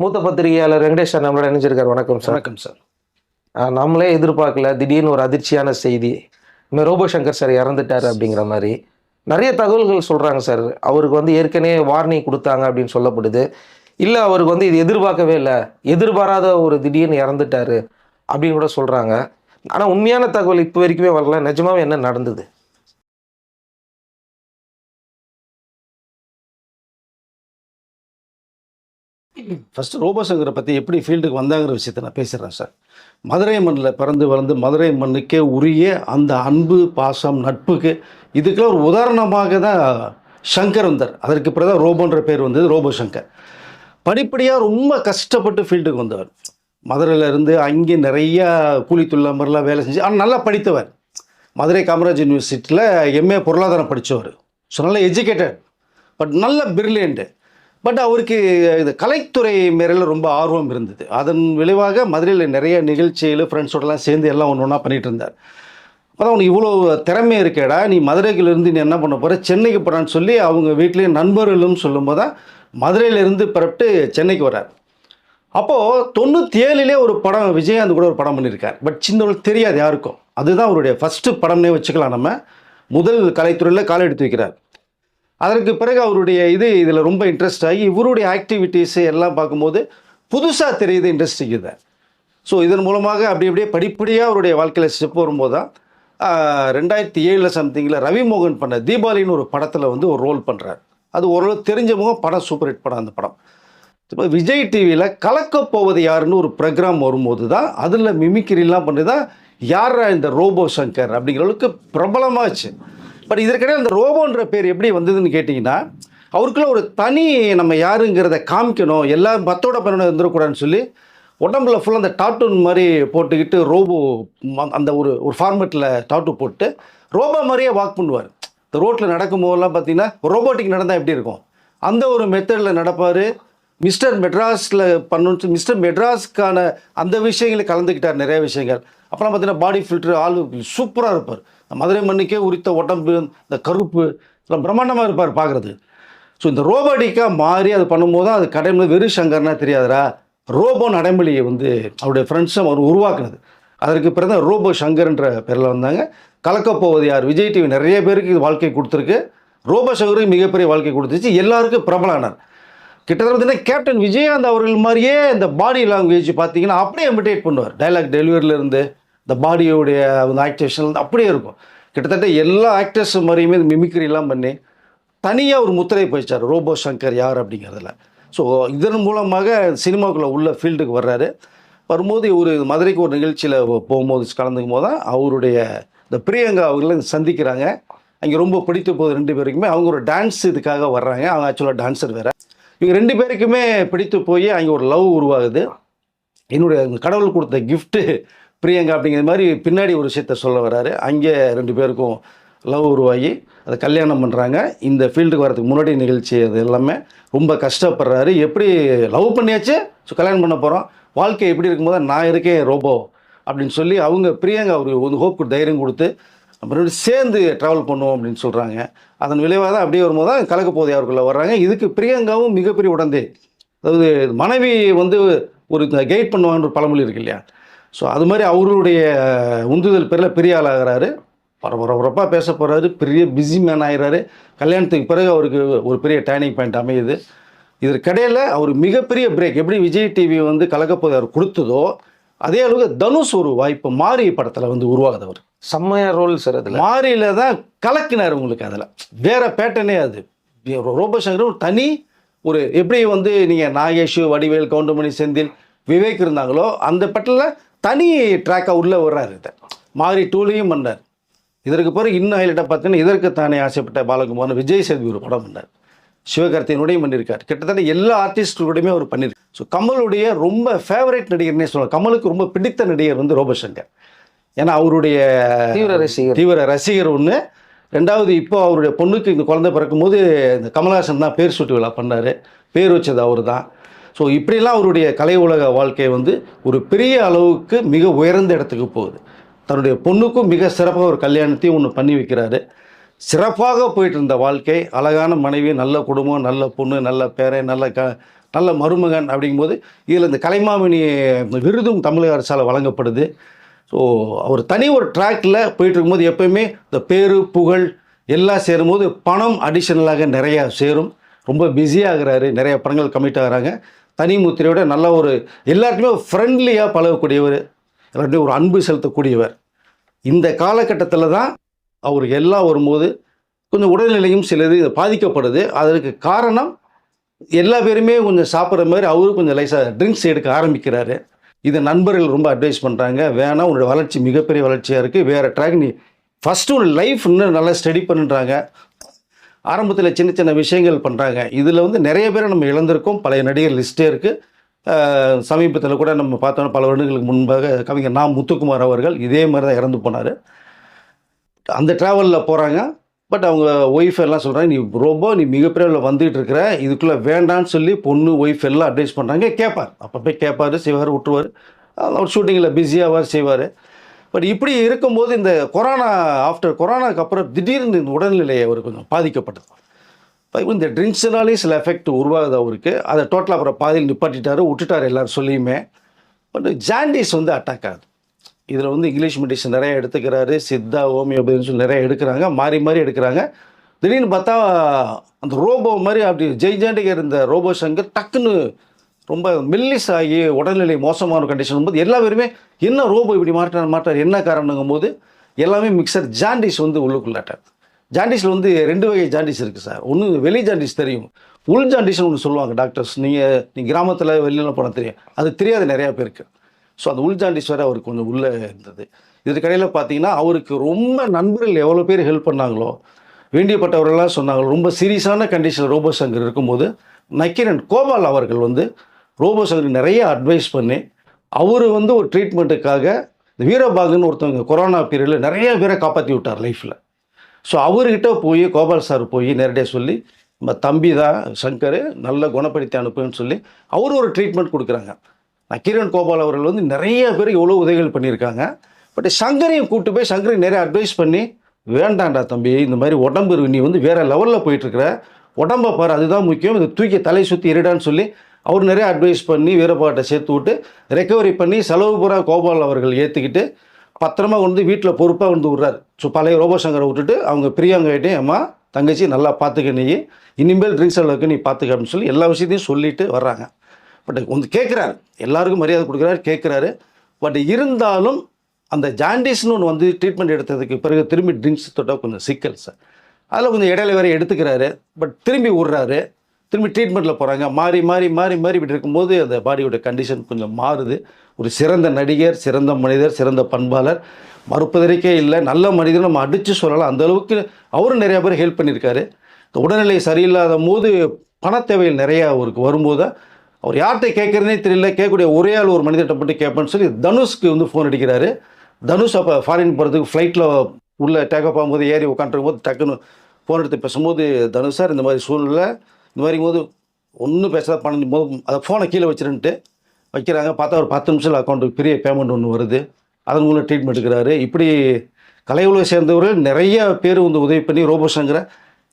மூத்த பத்திரிகையாளர் வெங்கடேஷ் சார் நம்மளோட இணைஞ்சிருக்காரு. வணக்கம் சார். வணக்கம் சார். நம்மளே எதிர்பார்க்கல திடீர்னு ஒரு அதிர்ச்சியான செய்தி. இந்த ரோபோ சங்கர் சார் இறந்துட்டாரு அப்படிங்கிற மாதிரி. நிறைய தகவல்கள் சொல்றாங்க சார். அவருக்கு வந்து ஏற்கனவே வார்னிங் கொடுத்தாங்க அப்படின்னு சொல்லப்படுது. இல்லை அவருக்கு வந்து இது எதிர்பார்க்கவே இல்லை. எதிர்பாராத ஒரு திடீர்னு இறந்துட்டாரு அப்படின்னு கூட சொல்றாங்க. ஆனால் உண்மையான தகவல் இப்போ வரைக்குமே வரல. நிஜமாவே என்ன நடந்தது? ஃபஸ்ட்டு ரோபோசங்கரை பற்றி எப்படி ஃபீல்டுக்கு வந்தாங்கிற விஷயத்தை நான் பேசுகிறேன் சார். மதுரை மண்ணில் பிறந்து வளர்ந்து மதுரை மண்ணுக்கே உரிய அந்த அன்பு பாசம் நட்புக்கு இதுக்கெல்லாம் ஒரு உதாரணமாக தான் சங்கர் வந்தார். அதற்கு பிறகு தான் ரோபோன்ற பேர் வந்தது ரோபோ சங்கர் படிப்படியாக ரொம்ப கஷ்டப்பட்டு ஃபீல்டுக்கு வந்தவர். மதுரையில் இருந்து அங்கே நிறையா கூலி தொழிலாளர்லாம் வேலை செஞ்சு ஆனால் நல்லா படித்தவர். மதுரை காமராஜ் யூனிவர்சிட்டியில் எம்ஏ பொருளாதாரம் படித்தவர். ஸோ நல்ல எஜுகேட்டட் பட் நல்ல பிரில்லியண்ட்டு பட் அவருக்கு இது கலைத்துறை மேல ரொம்ப ஆர்வம் இருந்தது. அதன் விளைவாக மதுரையில் நிறைய நிகழ்ச்சிகள் ஃப்ரெண்ட்ஸோடலாம் சேர்ந்து எல்லாம் ஒன்று ஒன்றா பண்ணிகிட்டு இருந்தார். அதான் உனக்கு இவ்வளோ திறமை இருக்கேடா நீ மதுரைக்கிலிருந்து நீ என்ன பண்ண போகிற சென்னைக்கு போகிறான்னு சொல்லி அவங்க வீட்லேயும் நண்பர்களும் சொல்லும்போது தான் மதுரையிலேருந்து பிறப்பிட்டு சென்னைக்கு வர்றார். அப்போது தொண்ணூற்றி ஏழுலேயே ஒரு படம் விஜயகாந்த் கூட ஒரு படம் பண்ணியிருக்கார் பட் சின்னவர்களுக்கு தெரியாது யாருக்கும். அதுதான் அவருடைய ஃபஸ்ட்டு படம்னே வச்சுக்கலாம் நம்ம. முதல் கலைத்துறையில் காலை எடுத்து வைக்கிறார். அதற்கு பிறகு அவருடைய இது இதில் ரொம்ப இன்ட்ரெஸ்ட் ஆகி இவருடைய ஆக்டிவிட்டீஸு எல்லாம் பார்க்கும்போது புதுசாக தெரியுது இண்டஸ்ட்ரிக்கு இதை. ஸோ இதன் மூலமாக அப்படி அப்படியே படிப்படியாக அவருடைய வாழ்க்கையில் ஸ்டெப் வரும்போது தான் ரெண்டாயிரத்தி ஏழில் சம்திங்கில் ரவிமோகன் பண்ண தீபாவளின்னு ஒரு படத்தில் வந்து ஒரு ரோல் பண்ணுறார் அது ஓரளவு தெரிஞ்ச முகம் படம் சூப்பர் ஹிட் படம் அந்த படம். இப்போ விஜய் டிவியில் கலக்கப் போவது யாருன்னு ஒரு ப்ரோக்ராம் வரும்போது தான் அதில் மிமிக்கிரிலாம் பண்ணி தான் யாரா இந்த ரோபோ சங்கர் அப்படிங்கிற அளவுக்கு பிரபலமாச்சு. பட் இதற்கிடையே அந்த ரோபோன்ற பேர் எப்படி வந்ததுன்னு கேட்டிங்கன்னா அவருக்குள்ள ஒரு தனி நம்ம யாருங்கிறத காமிக்கணும் எல்லாம் பத்தோட பண்ணணும் இருந்துடக்கூடாதுன்னு சொல்லி உடம்புல ஃபுல்லாக அந்த டாட்டூன் மாதிரி போட்டுக்கிட்டு ரோபோ அந்த ஒரு ஒரு ஃபார்மேட்டில் டாட்டூ போட்டு ரோபோ மாதிரியே வாக் பண்ணுவார். இந்த ரோட்டில் நடக்கும்போதெல்லாம் பார்த்தீங்கன்னா ரோபோட்டிக் நடந்தால் எப்படி இருக்கும்? அந்த ஒரு மெத்தடில் நடப்பார். மிஸ்டர் மெட்ராஸில் பண்ணணும் மிஸ்டர் மெட்ராஸ்க்கான அந்த விஷயங்களை கலந்துக்கிட்டார் நிறைய விஷயங்கள். அப்புறம் பார்த்தீங்கன்னா பாடி ஃபில்ட்ரு ஆள் சூப்பராக இருப்பார். மதுரை மண்ணுக்கே உரித்த உடம்பு இந்த கருப்பு இதெல்லாம் பிரம்மாண்டமாக இருப்பார் பார்க்குறது ஸோ இந்த ரோபோட்டிக்காக மாறி அது பண்ணும்போது தான் அது கடையில் வெறும் சங்கர்னா தெரியாதரா ரோபோ நடைமொழியை வந்து அவருடைய ஃப்ரெண்ட்ஸும் அவர் உருவாக்குனது. அதற்கு பிறகு ரோபோ சங்கர்ன்ற பேரில் வந்தாங்க. கலக்கப் போவது யார்? விஜய் டிவி நிறைய பேருக்கு இது வாழ்க்கை கொடுத்துருக்கு. ரோபோ சங்கருக்கு மிகப்பெரிய வாழ்க்கை கொடுத்துச்சு. எல்லாருக்கும் பிரபலானார். கிட்டத்தட்ட பார்த்தீங்கன்னா கேப்டன் விஜயகாந்த் அவர்கள் மாதிரியே இந்த பாடி லாங்குவேஜ் பார்த்தீங்கன்னா அப்படியே இமிடேட் பண்ணுவார். டைலாக் டெலிவரியில இருந்து இந்த பாடியோடைய அந்த ஆக்டிவேஷன் அப்படியே இருக்கும். கிட்டத்தட்ட எல்லா ஆக்டர்ஸ் மாதிரியுமே இந்த மிமிக்ரிலாம் பண்ணி தனியாக ஒரு முத்திரை போயிச்சார் ரோபோ சங்கர் யார் அப்படிங்கிறதுல. ஸோ இதன் மூலமாக சினிமாக்குள்ளே உள்ள ஃபீல்டுக்கு வர்றாரு. வரும்போது ஒரு மதுரைக்கு ஒரு நிகழ்ச்சியில் போகும்போது கலந்துக்கும் போது தான் அவருடைய இந்த பிரியங்கா அவர்களை சந்திக்கிறாங்க. அங்கே ரொம்ப பிடித்து போகுது ரெண்டு பேருக்குமே. அவங்க ஒரு டான்ஸ் இதுக்காக வர்றாங்க. அவங்க ஆக்சுவலாக டான்ஸர் வேறு. இவங்க ரெண்டு பேருக்குமே பிடித்து போய் அங்கே ஒரு லவ் உருவாகுது. என்னுடைய கடவுள் கொடுத்த கிஃப்ட்டு பிரியங்கா அப்படிங்கிற மாதிரி பின்னாடி ஒரு விஷயத்த சொல்ல வராரு. அங்கே ரெண்டு பேருக்கும் லவ் உருவாகி அதை கல்யாணம் பண்ணுறாங்க இந்த ஃபீல்டுக்கு வரதுக்கு முன்னாடி நிகழ்ச்சி அது எல்லாமே ரொம்ப கஷ்டப்படுறாரு. எப்படி லவ் பண்ணியாச்சு? ஸோ கல்யாணம் பண்ண போகிறோம் வாழ்க்கை எப்படி இருக்கும்போது? நான் இருக்கேன் ரோபோ அப்படின்னு சொல்லி அவங்க பிரியங்கா அவர் ஒரு ஹோப் தைரியம் கொடுத்து அப்புறம் சேர்ந்து ட்ராவல் பண்ணுவோம் அப்படின்னு சொல்கிறாங்க அதன் விளைவாக தான் அப்படியே வரும்போது தான் கலக்க போதை அவருக்குள்ள வர்றாங்க. இதுக்கு பிரியங்காவும் மிகப்பெரிய உடந்தே. அதாவது மனைவி வந்து ஒரு கைட் பண்ணுவாங்கன்ற ஒரு பழமொழி இருக்கு இல்லையா? ஸோ அது மாதிரி அவருடைய உந்துதல் பேரில் பெரிய ஆளாகிறாரு. பரபரப்பாக பேச போகிறாரு பெரிய பிஸி மேன் ஆகிறாரு கல்யாணத்துக்கு பிறகு அவருக்கு ஒரு பெரிய டேர்னிங் பாயிண்ட் அமையுது. இதற்கிடையில் அவர் மிகப்பெரிய பிரேக் எப்படி விஜய் டிவி வந்து கலக்கப்போதை அவர் கொடுத்ததோ அதே அளவுக்கு தனுஷ் ஒரு வாய்ப்பு மாரி படத்தில் வந்து உருவாகுதவர் செம்மையா ரோல் சார் அதில். மாரியில தான் கலக்கினார் உங்களுக்கு அதில். வேற பேட்டர்னே அது. ரோபோசங்கர் ஒரு தனி ஒரு எப்படி வந்து நீங்கள் நாகேஷ் வடிவேல் கவுண்டமணி செந்தில் விவேக் இருந்தாங்களோ அந்த பட்டில் தனி ட்ராக்காக உள்ளே வர்றாரு இதை. மாறி டூலையும் பண்ணார். இதற்கு பிறகு இன்னும் ஹைலைட்டாக பார்த்தீங்கன்னா இதற்கு தானே ஆசைப்பட்ட பாலகுமார் விஜய் சேதுபதி ஒரு படம் பண்ணார். சிவகார்த்தியனுடையும் பண்ணியிருக்கார் கிட்டத்தட்ட எல்லா ஆர்டிஸ்டுடையுமே அவர் பண்ணியிருக்கார் ஸோ கமலுடைய ரொம்ப ஃபேவரட் நடிகர்னே சொல்லலாம். கமலுக்கு ரொம்ப பிடித்த நடிகர் வந்து ரோபோசங்கர். ஏன்னா அவருடைய தீவிர ரசிகர். தீவிர ரசிகர் ஒன்று ரெண்டாவது இப்போ அவருடைய பொண்ணுக்கு இந்த குழந்தை பிறக்கும்போது இந்த கமலஹாசன் தான் பேர் சுட்டு விழா பண்ணார். பேர் வச்சது அவர் தான் ஸோ இப்படிலாம் அவருடைய கலை உலக வாழ்க்கை வந்து ஒரு பெரிய அளவுக்கு மிக உயர்ந்த இடத்துக்கு போகுது. தன்னுடைய பொண்ணுக்கும் மிக சிறப்பாக ஒரு கல்யாணத்தையும் ஒன்று பண்ணி வைக்கிறாரு. சிறப்பாக போயிட்டு இருந்த வாழ்க்கை அழகான மனைவி நல்ல குடும்பம் நல்ல பொண்ணு நல்ல பேரை நல்ல க நல்ல மருமகன் அப்படிங்கும்போது இதில் இந்த கலைமாமணி விருதும் தமிழக அரசால் வழங்கப்படுது. ஸோ அவர் தனி ஒரு ட்ராக்கில் போயிட்டு இருக்கும்போது இந்த பேரு புகழ் எல்லாம் சேரும்போது பணம் அடிஷனலாக நிறையா சேரும். ரொம்ப பிஸியாகிறாரு நிறைய படங்கள் கமிட் ஆகிறாங்க. தனி முத்திரையோட நல்ல ஒரு எல்லாருக்குமே ஃப்ரெண்ட்லியாக பழகக்கூடியவர். எல்லாருமே ஒரு அன்பு செலுத்தக்கூடியவர். இந்த காலகட்டத்தில் தான் அவர் எல்லாம் வரும்போது கொஞ்சம் உடல்நிலையும் சிலது பாதிக்கப்படுது. அதற்கு காரணம் எல்லா பேருமே கொஞ்சம் சாப்பிட்ற மாதிரி அவரும் கொஞ்சம் லைஸாக ட்ரிங்க்ஸ் எடுக்க ஆரம்பிக்கிறாரு. இதை நண்பர்கள் ரொம்ப அட்வைஸ் பண்ணுறாங்க வேணாம் உன்னோட வளர்ச்சி மிகப்பெரிய வளர்ச்சியாக இருக்குது வேறு ட்ராக் நீ ஃபஸ்ட்டு உன் லைஃப் இன்னும் நல்லா ஸ்டடி பண்ணுன்றாங்க. ஆரம்பத்தில் சின்ன சின்ன விஷயங்கள் பண்ணுறாங்க இதில் வந்து நிறைய பேரை நம்ம இழந்திருக்கோம். பழைய நடிகர் லிஸ்ட்டே இருக்குது சமீபத்தில் கூட நம்ம பார்த்தோன்னா பல வருடங்களுக்கு முன்பாக கவிஞர் நா. முத்துக்குமார் அவர்கள் இதே மாதிரி தான் இறந்து போனார். அந்த ட்ராவலில் போகிறாங்க பட் அவங்க ஒய்ஃப் எல்லாம் சொல்கிறாங்க நீ ரொம்ப நீ மிகப்பெரிய வந்துகிட்டு இருக்கிற. இதுக்குள்ளே வேண்டான்னு சொல்லி பொண்ணு ஒய்ஃப் எல்லாம் அட்வைஸ் பண்ணுறாங்க கேட்பார் அப்போ போய் கேட்பார் செய்வார் விட்டுருவார். அவர் ஷூட்டிங்கில் பிஸியாவார் செய்வார். பட் இப்படி இருக்கும்போது இந்த கொரோனா ஆஃப்டர் கொரோனாக்கு அப்புறம் திடீர்னு இந்த உடல்நிலையை அவர் கொஞ்சம் பாதிக்கப்பட்டது. இப்போ இந்த ட்ரிங்க்ஸ்னாலே சில எஃபெக்ட் உருவாகுது அவருக்கு அதை டோட்டலாக அப்புறம் பாதியில் நிப்பாட்டிட்டாரு விட்டுட்டார் எல்லாரும் சொல்லியுமே. பட் ஜாண்டிஸ் வந்து அட்டாக் ஆகுது. இதில் வந்து இங்கிலீஷ் மெடிசன் நிறைய எடுத்துக்கிறாரு. சித்தா ஹோமியோபதினு சொல்லி நிறைய எடுக்கிறாங்க. மாறி மாறி எடுக்கிறாங்க. திடீர்னு பார்த்தா அந்த ரோபோ மாதிரி அப்படி ஜெய் ஜாண்டிகர் இருந்த ரோபோ சங்கர் டக்குன்னு ரொம்ப மெல்லிஸ் ஆகி உடல்நிலை மோசமான கண்டிஷன் போது எல்லா பேருமே என்ன ரோபோ இப்படி மாட்டார் மாற்றார் என்ன காரணங்கும் போது எல்லாமே மிக்சர் ஜாண்டிஸ் வந்து உள்ளுக்குள்ளாட்டார். ஜாண்டிஸில் வந்து ரெண்டு வகை ஜாண்டிஸ் இருக்குது சார். ஒன்று வெளி ஜாண்டிஸ் தெரியும். உள் ஜாண்டிஸ்னு ஒன்று சொல்லுவாங்க டாக்டர்ஸ் நீங்கள் நீங்கள் கிராமத்தில் வெளியில் போனால் தெரியும். அது தெரியாது நிறையா பேருக்கு. ஸோ அந்த உள் ஜாண்டிஸ் வேறு அவருக்கு கொஞ்சம் உள்ளே இருந்தது. இதுக்கடையில் பார்த்தீங்கன்னா அவருக்கு ரொம்ப நண்பர்கள் எவ்வளோ பேர் ஹெல்ப் பண்ணாங்களோ வேண்டியப்பட்டவர்கள்லாம் சொன்னாங்களோ ரொம்ப சீரியஸான கண்டிஷனில் ரோபோ சங்கர் இருக்கும்போது நக்கீரன் கோபால் அவர்கள் வந்து ரோபோ நிறைய அட்வைஸ் பண்ணி அவர் வந்து ஒரு ட்ரீட்மெண்ட்டுக்காக இந்த வீரபாகுன்னு ஒருத்தவங்க கொரோனா பீரியடில் நிறைய பேரை காப்பாற்றி விட்டார் லைஃப்பில் ஸோ அவர்கிட்ட போய் கோபால் சார் போய் நேரடியாக சொல்லி நம்ம தம்பி தான் சங்கர் நல்ல குணப்படுத்தி அனுப்புன்னு சொல்லி அவர் ஒரு ட்ரீட்மெண்ட் கொடுக்குறாங்க. கிரண் கோபால் அவர்கள் வந்து நிறைய பேர் எவ்வளோ உதவிகள் பண்ணியிருக்காங்க. பட் சங்கரையும் கூப்பிட்டு போய் சங்கரையும் நிறைய அட்வைஸ் பண்ணி வேண்டாம்டா தம்பி இந்த மாதிரி உடம்பு நீ வந்து வேறு லெவலில் போயிட்டுருக்குற உடம்பை பாரு அதுதான் முக்கியம் இதை தூக்கி தலை சுற்றி இருடான்னு சொல்லி அவர் நிறைய அட்வைஸ் பண்ணி வீரப்பாட்டை சேர்த்து விட்டு ரெக்கவரி பண்ணி செலவு பூரா கோபால் அவர்கள் ஏற்றுக்கிட்டு பத்திரமா வந்து வீட்டில் பொறுப்பாக வந்து விட்றாரு. ஸோ பழைய ரோபோசங்கரை விட்டுட்டு அவங்க பிரியாங்கிட்டே அம்மா தங்கச்சி நல்லா பார்த்துக்க நீ. இனிமேல் ட்ரிங்க்ஸ் அளவுக்கு நீ பார்த்துக்க அப்படின்னு சொல்லி எல்லா விஷயத்தையும் சொல்லிட்டு வர்றாங்க. பட் வந்து கேட்குறாரு எல்லாருக்கும் மரியாதை கொடுக்குறாரு கேட்குறாரு பட் இருந்தாலும் அந்த ஜாண்டிஸ்னு ஒன்று வந்து ட்ரீட்மெண்ட் எடுத்ததுக்கு பிறகு திரும்பி ட்ரிங்க்ஸ் தொட்டால் கொஞ்சம் சிக்கல் சார் அதில் கொஞ்சம் இடையில வேறு எடுத்துக்கிறாரு. பட் திரும்பி விட்றாரு. திரும்பி ட்ரீட்மெண்ட்டில் போகிறாங்க மாறி மாறி மாறி மாறி இப்படி இருக்கும்போது அந்த பாடியோட கண்டிஷன் கொஞ்சம் மாறுது. ஒரு சிறந்த நடிகர் சிறந்த மனிதர் சிறந்த பண்பாளர் மறுப்பதற்கே இல்லை. நல்ல மனிதர் நம்ம அடித்து சொல்லலாம். அந்தளவுக்கு அவரும் நிறையா பேர் ஹெல்ப் பண்ணியிருக்காரு. இந்த உடல்நிலை சரியில்லாத போது பணத்தேவைகள் நிறையா அவருக்கு வரும்போது அவர் யார்கிட்ட கேட்குறதுனே தெரியல. கேட்கக்கூடிய ஒரே ஆள் ஒரு மனிதர்கிட்ட மட்டும் கேட்பேன்னு சொல்லி தனுஷ்க்கு வந்து ஃபோன் அடிக்கிறாரு. தனுஷ் அப்போ ஃபாரின் போகிறதுக்கு ஃப்ளைட்டில் உள்ளே டேக்அப் ஆகும்போது ஏறி உட்காந்துருக்கும் போது டக்குன்னு ஃபோன் எடுத்து பேசும்போது தனுஷ் சார் இந்த மாதிரி சூழ்நிலை இந்த மாதிரி போது ஒன்றும் பேசாத பணம் போது அதை ஃபோனை கீழே வச்சிருன்ட்டு வைக்கிறாங்க. பார்த்தா ஒரு பத்து நிமிஷத்தில் அக்கௌண்ட்டுக்கு பெரிய பேமெண்ட் ஒன்று வருது. அதன் மூலம் ட்ரீட்மெண்ட் எடுக்கிறாரு. இப்படி கலை உலக சேர்ந்தவர்கள் நிறைய பேர் வந்து உதவி பண்ணி ரோபோசங்கரை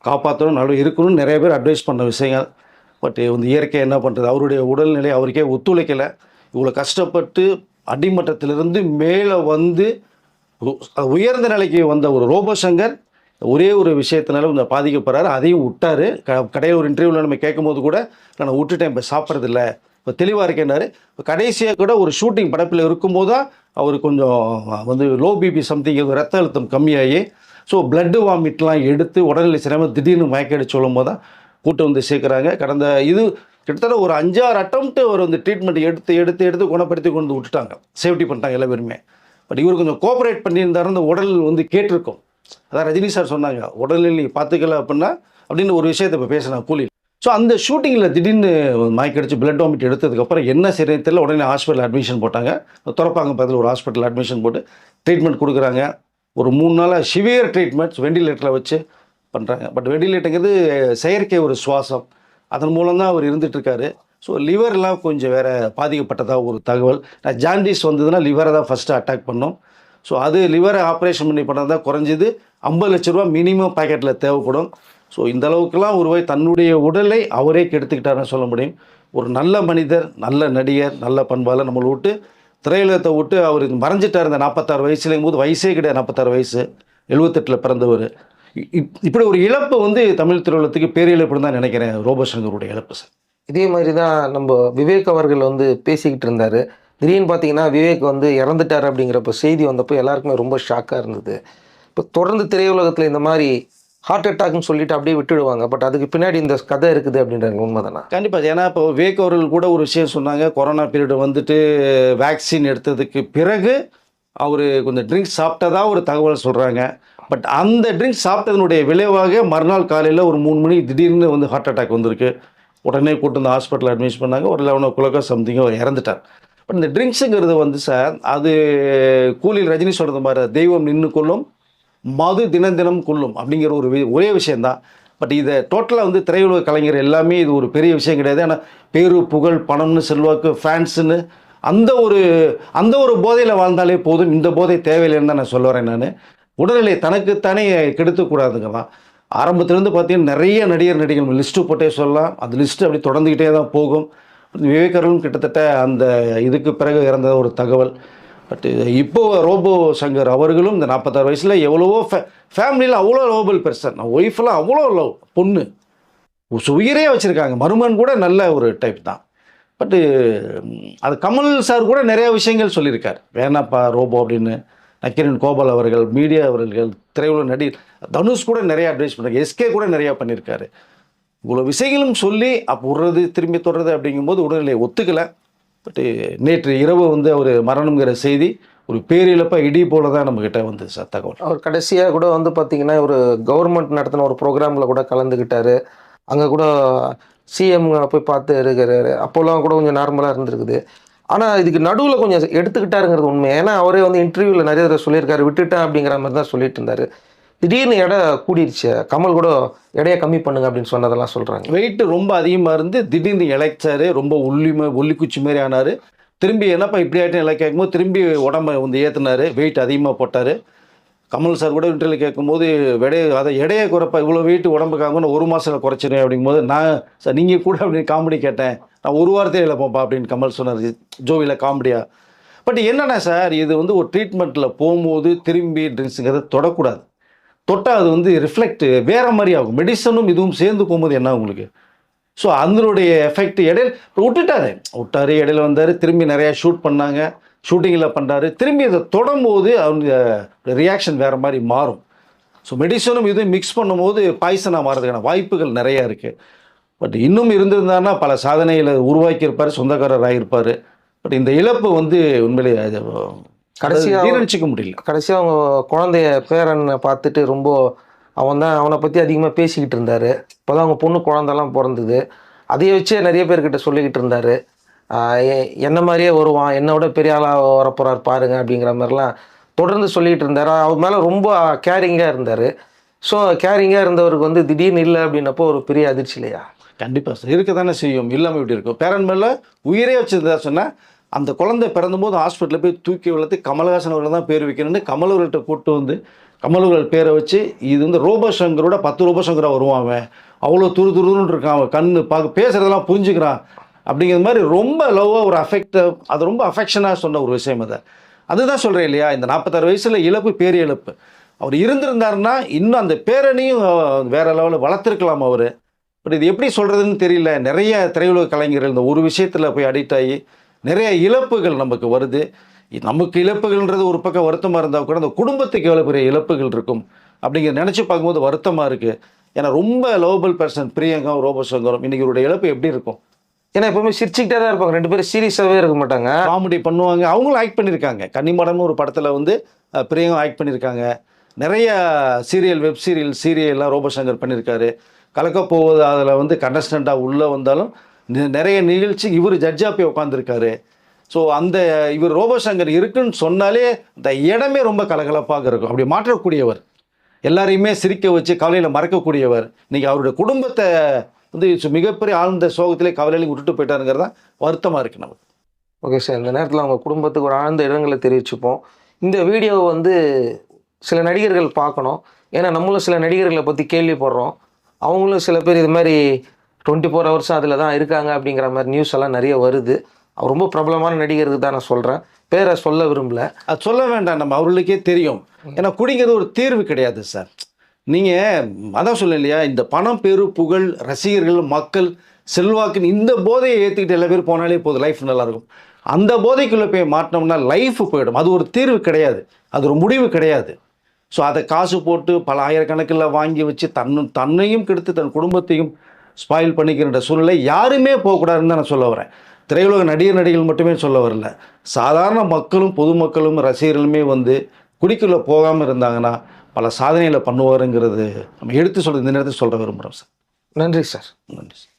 காப்பாற்றணும் நல்லா இருக்கணும்னு நிறைய பேர் அட்வைஸ் பண்ண விஷயங்கள். பட் வந்து இயற்கை என்ன பண்ணுறது அவருடைய உடல்நிலை அவருக்கே ஒத்துழைக்கலை. இவ்வளோ கஷ்டப்பட்டு அடிமட்டத்திலிருந்து மேலே வந்து உயர்ந்த நிலைக்கு வந்த ஒரு ரோபோசங்கர் ஒரே ஒரு விஷயத்தினால கொஞ்சம் பாதிக்கப்படுறாரு அதையும் விட்டார். க கடையில் ஒரு இன்டர்வியூவில் நம்ம கேட்கும்போது கூட நான் விட்டுட்டேன் இப்போ சாப்பிட்றதில்ல. இப்போ தெளிவாக இருக்கேன்னாரு. இப்போ கடைசியாக கூட ஒரு ஷூட்டிங் படப்பில் இருக்கும்போது தான் அவர் கொஞ்சம் வந்து லோ பிபி சம்திங் ரத்த அழுத்தம் கம்மியாகி ஸோ பிளட்டு வாமிட்லாம் எடுத்து உடல்நிலை சிரமம் திடீர்னு மயக்கடி சொல்லும் போது தான் கூட்டு வந்து சேர்க்குறாங்க. கடந்த இது கிட்டத்தட்ட ஒரு அஞ்சாறு அட்டம்ப்ட் அவர் வந்து ட்ரீட்மெண்ட் எடுத்து எடுத்து எடுத்து குணப்படுத்தி கொண்டு விட்டுட்டாங்க. சேஃப்டி பண்ணிட்டாங்க எல்லா பேருமே. பட் இவர் கொஞ்சம் கோஆப்ரேட் பண்ணியிருந்தாரு அந்த உடல் வந்து கேட்டிருக்கும். அதான் ரஜினி சார் சொன்னாங்க உடலில் நீ பார்த்துக்கல அப்படின்னா அப்படின்னு ஒரு விஷயத்தை இப்போ பேசினா கூலி ஸோ அந்த ஷூட்டிங்கில் திடீர்னு மயக்கடிச்சு பிளட் வாமிட் எடுத்ததுக்கப்புறம் என்ன சரின்னு தெரியல. உடனே ஹாஸ்பிட்டல் அட்மிஷன் போட்டாங்க. துறப்பாங்க பக்கத்தில் ஒரு ஹாஸ்பிட்டல் அட்மிஷன் போட்டு ட்ரீட்மெண்ட் கொடுக்குறாங்க. ஒரு மூணு நாளாக சிவியர் ட்ரீட்மெண்ட்ஸ் வெண்டிலேட்டரில் வச்சு பண்ணுறாங்க பட் வெண்டிலேட்டருங்கிறது செயற்கை ஒரு சுவாசம். அதன் மூலம் தான் அவர் இருந்துகிட்ருக்காரு ஸோ லிவர்லாம் கொஞ்சம் வேற பாதிக்கப்பட்டதாக ஒரு தகவல். நான் ஜாண்டிஸ் வந்ததுன்னா லிவரை தான் ஃபஸ்ட்டு அட்டாக் பண்ணோம். ஸோ அது லிவரை ஆப்ரேஷன் பண்ணி பண்ணால் தான் குறைஞ்சது ஐம்பது லட்ச ரூபா மினிமம் பாக்கெட்டில் தேவைப்படும். ஸோ இந்த அளவுக்குலாம் தன்னுடைய உடலை அவரே கெடுத்துக்கிட்டாருன்னு சொல்ல முடியும். ஒரு நல்ல மனிதர் நல்ல நடிகர் நல்ல பண்பால் நம்மளை விட்டு திரையுலகத்தை விட்டு அவர் மறைஞ்சிட்டார் இந்த நாற்பத்தாறு வயசுலேயும் போது வயசே கிடையாது நாற்பத்தாறு வயசு. எழுபத்தெட்டில் பிறந்தவர். இப்- இப்படி ஒரு இழப்பு வந்து தமிழ் திரையுலகத்துக்கு பேரிழப்புன்னு தான் நினைக்கிறேன் ரோபசங்கருடைய இழப்பு சார். இதே மாதிரி தான் நம்ம விவேக் அவர்கள் வந்து பேசிக்கிட்டு இருந்தார். திடீர்னு பார்த்தீங்கன்னா விவேக் வந்து இறந்துட்டார் அப்படிங்கிறப்ப செய்தி வந்தப்போ எல்லாருக்குமே ரொம்ப ஷாக்காக இருந்தது. இப்போ தொடர்ந்து திரையுலகத்தில் இந்த மாதிரி ஹார்ட் அட்டாக்னு சொல்லிட்டு அப்படியே விட்டுடுவாங்க. பட் அதுக்கு பின்னாடி இந்த கதை இருக்குது அப்படின்றாங்க உண்மைதானா? கண்டிப்பாக ஏன்னா இப்போ விவேக் அவர்கள் கூட ஒரு விஷயம் சொன்னாங்க. கொரோனா பீரியட் வந்துட்டு வேக்சின் எடுத்ததுக்கு பிறகு அவர் கொஞ்சம் ட்ரிங்க்ஸ் சாப்பிட்டதா ஒரு தகவல் சொல்கிறாங்க பட் அந்த ட்ரிங்க்ஸ் சாப்பிட்டதனுடைய விளைவாக மறுநாள் காலையில் ஒரு மூணு மணிக்கு திடீர்னு வந்து ஹார்ட் அட்டாக் வந்திருக்கு. உடனே கூட்டு வந்து ஹாஸ்பிட்டல் அட்மிட் பண்ணாங்க. ஒரு லெவன் ஓ கிளாக்காக சம்திங் அவர் இறந்துட்டார். பட் இந்த ட்ரிங்க்ஸுங்கிறது வந்து சார் அது கூலில் ரஜினி சொல்கிறது மாதிரி தெய்வம் நின்று கொள்ளும் மது தினம் தினம் கொள்ளும் அப்படிங்கிற ஒரு ஒரே விஷயந்தான் பட் இதை டோட்டலாக வந்து திரையுலக கலைஞர் எல்லாமே இது ஒரு பெரிய விஷயம் கிடையாது. ஆனால் பேரு புகழ் பணம்னு செல்வாக்கு ஃபேன்ஸுன்னு அந்த ஒரு அந்த ஒரு போதையில் வாழ்ந்தாலே போதும். இந்த போதை தேவையில்லைன்னு தான் நான் சொல்ல வரேன் நான். உடல்நிலை தனக்குத்தானே கெடுத்துக்கூடாதுங்க தான் ஆரம்பத்துலேருந்து பார்த்தீங்கன்னா நிறைய நடிகர் நடிகர்கள் லிஸ்ட்டு போட்டே சொல்லலாம். அந்த லிஸ்ட்டு அப்படி தொடர்ந்துக்கிட்டே தான் போகும். விவேகர்களும் கிட்டத்தட்ட அந்த இதுக்கு பிறகு இறந்த ஒரு தகவல். பட் இப்போ ரோபோ சங்கர் அவர்களும் இந்த நாற்பத்தாறு வயசில் எவ்வளவோ ஃபே ஃபேமிலியில் அவ்வளோ லோபல் பெர்சன் ஒய்ஃபெல்லாம் அவ்வளோ லவ் பொண்ணு. உயிரே வச்சுருக்காங்க. மருமன் கூட நல்ல ஒரு டைப் தான். பட்டு அது கமல் சார் கூட நிறையா விஷயங்கள் சொல்லியிருக்கார். வேணாப்பா ரோபோ அப்படின்னு. நக்கீரன் கோபால் அவர்கள் மீடியா அவர்கள் திரையுலக நடி தனுஷ் கூட நிறையா அட்வைஸ் பண்ணிருக்காரு எஸ்கே கூட நிறையா பண்ணியிருக்காரு. இவ்வளோ விஷயங்களும் சொல்லி அப்போ விடுறது திரும்பி தொடுறது அப்படிங்கும்போது உடல்நிலை ஒத்துக்கலை. பட்டு நேற்று இரவு வந்து அவர் மரணம்ங்கிற செய்தி ஒரு பேரிழப்பாக இடி போல தான் நம்மக்கிட்ட வந்து சார் தகவல். அவர் கடைசியாக கூட வந்து பார்த்தீங்கன்னா ஒரு கவர்மெண்ட் நடத்தின ஒரு ப்ரோக்ராமில் கூட கலந்துக்கிட்டார் அங்கே கூட சிஎம் போய் பார்த்து இருக்கிறாரு. அப்போல்லாம் கூட கொஞ்சம் நார்மலாக இருந்திருக்குது. ஆனால் இதுக்கு நடுவில் கொஞ்சம் எடுத்துக்கிட்டாருங்கிறது உண்மை. ஏன்னா அவரே வந்து இன்டர்வியூவில் நிறைய தடவை சொல்லியிருக்காரு. விட்டுட்டேன் அப்படிங்கிற மாதிரி தான் சொல்லிட்டு இருந்தார். திடீர்னு எடை கூடிருச்சு. கமல் கூட எடையை கம்மி பண்ணுங்க அப்படின்னு சொன்னதெல்லாம் சொல்கிறாங்க வெயிட் ரொம்ப அதிகமாக இருந்து திடீர்னு இழைச்சாரு. ரொம்ப உள்ளிமை ஒல்லிக்குச்சி மாதிரி ஆனார். திரும்பி என்னப்பா இப்படி ஆகிட்டு எல்லாம் கேட்கும்போது திரும்பி உடம்ப வந்து ஏற்றினார் வெயிட் அதிகமாக போட்டார். கமல் சார் கூட இன்டர்வியூ கேட்கும்போது விடைய அதை இடையை குறைப்பா இவ்வளோ வெயிட் உடம்புக்காங்கன்னு ஒரு மாதத்தில் குறைச்சிருவேன் அப்படிங்கும்போது நான் சார் நீங்கள் கூட அப்படின்னு காமெடி கேட்டேன். நான் ஒரு வாரத்தையே இழப்போம்ப்பா அப்படின்னு கமல் சொன்னார். ஜோவியில் காமெடியாக பட் என்னென்ன சார் இது வந்து ஒரு ட்ரீட்மெண்ட்டில் போகும்போது திரும்பி ட்ரிங்க்ஸுங்கிறத தொடக்கூடாது. தொட்டால் அது வந்து ரிஃப்ளெக்ட் வேறு மாதிரி ஆகும். மெடிசனும் இதுவும் சேர்ந்து போகும்போது என்ன உங்களுக்கு? ஸோ அதனுடைய எஃபெக்ட் இடையில விட்டுட்டாரு. விட்டாரு இடையில வந்தார் திரும்பி நிறையா ஷூட் பண்ணாங்க. ஷூட்டிங்கில் பண்ணுறாரு திரும்பி அதை தொடும்போது அவங்க ரியாக்ஷன் வேறு மாதிரி மாறும். ஸோ மெடிசனும் இதுவும் மிக்ஸ் பண்ணும்போது பாய்சனாக மாறதுக்கான வாய்ப்புகள் நிறையா இருக்குது பட் இன்னும் இருந்திருந்தாருன்னா பல சாதனைகளை உருவாக்கியிருப்பார் சொந்தக்காரர் ஆகியிருப்பார் பட் இந்த இழப்பு வந்து உண்மையிலே அது கடைசியா- ஜீரணிச்சிக்க முடியல. கடைசியாக அவங்க குழந்தைய பேரனை பார்த்துட்டு ரொம்ப அவன் தான் அவனை பற்றி அதிகமாக பேசிக்கிட்டு இருந்தார். இப்போ தான் அவங்க பொண்ணு குழந்தெல்லாம் பிறந்தது. அதையே வச்சே நிறைய பேர்கிட்ட சொல்லிக்கிட்டு இருந்தார். என்ன மாதிரியே வருவான் என்னோட பெரிய ஆளாக வரப்போகிறார் பாருங்க அப்படிங்கிற மாதிரிலாம் தொடர்ந்து சொல்லிக்கிட்டு இருந்தார். அவர் மேலே ரொம்ப கேரிங்காக இருந்தார். ஸோ கேரிங்காக இருந்தவருக்கு வந்து திடீர்னு இல்லை அப்படின்னப்போ ஒரு பெரிய அதிர்ச்சி இல்லையா? கண்டிப்பாக சார். இருக்க தானே செய்யும். இல்லாமல் இப்படி இருக்கும். பேரன் மேலே உயிரே வச்சிருந்தா சொன்னால் அந்த குழந்தை பிறந்தபோது ஹாஸ்பிட்டலில் போய் தூக்கி வளர்த்து கமலஹாசன் அவர்கள் தான் பேர் வைக்கணும்னு கமலவர்கள்ட்ட கூட்டு வந்து கமலவர்கள் பேரை வச்சு இது வந்து ரோபசங்கரோட பத்து ரோபோ வருவான் அவன். அவ்வளோ துரு துருன்னு இருக்கான் அவன். கண்ணு பார்க்க பேசுகிறதெல்லாம் புரிஞ்சுக்கிறான். அப்படிங்கிற மாதிரி ரொம்ப லவ்வாக ஒரு அஃபெக்ட் அது ரொம்ப அஃபெக்ஷனாக சொன்ன ஒரு விஷயம் அதை. அதுதான் சொல்கிறேன் இல்லையா? இந்த நாற்பத்தாறு வயசில் இழப்பு பேர் இழப்பு. அவர் இருந்திருந்தாருன்னா இன்னும் அந்த பேரணியும் வேற லெவலில் வளர்த்துருக்கலாம் அவர். பட் இது எப்படி சொல்கிறதுன்னு தெரியல. நிறைய திரையுலக கலைஞர்கள் இந்த ஒரு விஷயத்தில் போய் அடிக்ட் ஆகி நிறைய இழப்புகள் நமக்கு வருது. நமக்கு இழப்புகள்ன்றது ஒரு பக்கம் வருத்தமாக இருந்தால் கூட அந்த குடும்பத்துக்கு எவ்வளோ பெரிய இழப்புகள் இருக்கும் அப்படிங்கிறத நினச்சி பார்க்கும்போது வருத்தமாக இருக்குது ஏன்னா ரொம்ப லோபல் பர்சன் பிரியங்காவும் ரோபோ இன்னைக்கு இவருடைய இழப்பு எப்படி இருக்கும்? ஏன்னா எப்பவுமே சிரிச்சுக்கிட்டே தான் இருப்பாங்க. ரெண்டு பேரும் சீரியஸாகவே இருக்க மாட்டாங்க. காமெடி பண்ணுவாங்க. அவங்களும் ஆக்ட் பண்ணியிருக்காங்க கன்னிமடம்னு ஒரு படத்தில் வந்து அஹ், பிரியங்கா ஆக்ட் பண்ணியிருக்காங்க நிறைய சீரியல் வெப் சீரியல் சீரியல்லாம் ரோபோசங்கர் பண்ணியிருக்காரு கலக்க போவது அதில் வந்து கண்டஸ்டண்ட்டாக உள்ளே வந்தாலும் நிறைய நிகழ்ச்சி இவர் ஜட்ஜாக போய் உட்காந்துருக்காரு ஸோ அந்த இவர் ரோபோசங்கர் இருக்குன்னு சொன்னாலே இந்த இடமே ரொம்ப கலகலப்பாக இருக்கும். அப்படி மாற்றக்கூடியவர். எல்லாரையுமே சிரிக்க வச்சு கவலையில் மறக்கக்கூடியவர். இன்றைக்கி அவருடைய குடும்பத்தை வந்து மிகப்பெரிய ஆழ்ந்த சோகத்திலே கவலையிலையும் விட்டுட்டு போயிட்டாருங்கிறது தான் வருத்தமாக இருக்குது நமக்கு. ஓகே சார் இந்த நேரத்தில் அவங்க குடும்பத்துக்கு ஒரு ஆழ்ந்த இடங்களை தெரிவிச்சுப்போம். இந்த வீடியோவை வந்து சில நடிகர்கள் பார்க்கணும். ஏன்னா நம்மளும் சில நடிகர்களை பற்றி கேள்விப்படுறோம். அவங்களும் சில பேர் இது மாதிரி டுவெண்ட்டி ஃபோர் ஹவர்ஸும் அதில் தான் இருக்காங்க அப்படிங்கிற மாதிரி நியூஸ் எல்லாம் நிறைய வருது. அவர் ரொம்ப பிரபலமான நடிகருக்கு தான் நான் சொல்கிறேன் பேரை சொல்ல விரும்பல. அது சொல்ல வேண்டாம் நம்ம அவர்களுக்கே தெரியும். ஏன்னா குடிங்கிறது ஒரு தீர்வு கிடையாது சார். நீங்கள் அதான் சொல்ல இல்லையா இந்த பணம் பெரு புகழ் ரசிகர்கள் மக்கள் செல்வாக்குன்னு இந்த போதையை ஏற்றுக்கிட்டு எல்லா பேர் போனாலே போதும். லைஃப் நல்லாயிருக்கும் அந்த போதைக்குள்ளே போய் மாட்டினோம்னா லைஃப் போயிடும். அது ஒரு தீர்வு கிடையாது. அது ஒரு முடிவு கிடையாது. ஸோ அதை காசு போட்டு பல ஆயிரக்கணக்கில் வாங்கி வச்சு தன்னும் தன்னையும் கெடுத்து தன் குடும்பத்தையும் ஸ்பாயில் பண்ணிக்கிற சூழ்நிலை யாருமே போகக்கூடாதுன்னு தான் நான் சொல்ல வரேன். திரையுலக நடிகர் நடிகைகள் மட்டுமே சொல்ல வரல. சாதாரண மக்களும் பொதுமக்களும் ரசிகர்களுமே வந்து குடிக்குள்ளே போகாமல் இருந்தாங்கன்னா பல சாதனைகளை பண்ணுவாருங்கிறது நம்ம எடுத்து சொல்கிறது இந்த நேரத்தில் சொல்ல விரும்புகிறோம் சார். நன்றி சார். நன்றி சார்.